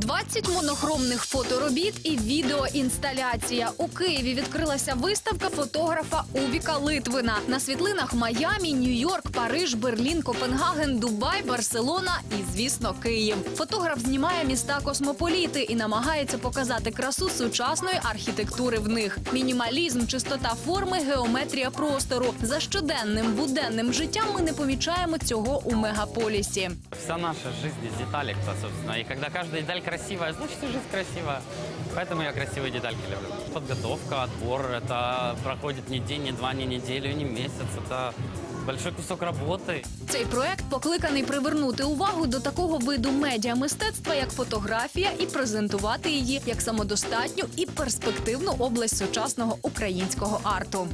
20 монохромних фоторобіт і відеоінсталяція. У Києві відкрилася виставка фотографа Убіка Литвина. На світлинах Майамі, Нью-Йорк, Париж, Берлін, Копенгаген, Дубай, Барселона і, звісно, Київ. Фотограф знімає міста космополіти і намагається показати красу сучасної архітектури в них. Мінімалізм, чистота форми, геометрія простору. За щоденним буденним життям ми не помічаємо цього у мегаполісі. Вся наша жизнь из деталек-то, собственно. И когда каждая деталь красивая, значит и жизнь красивая. Поэтому я красивые детальки люблю. Подготовка, отбор, это проходит не день, не два, не неделю, не месяц. Это большой кусок работы. Цей проект покликаний привернути увагу до такого виду медіамистецтва, як фотографія, і презентувати її як самодостатню і перспективну область сучасного українського арту.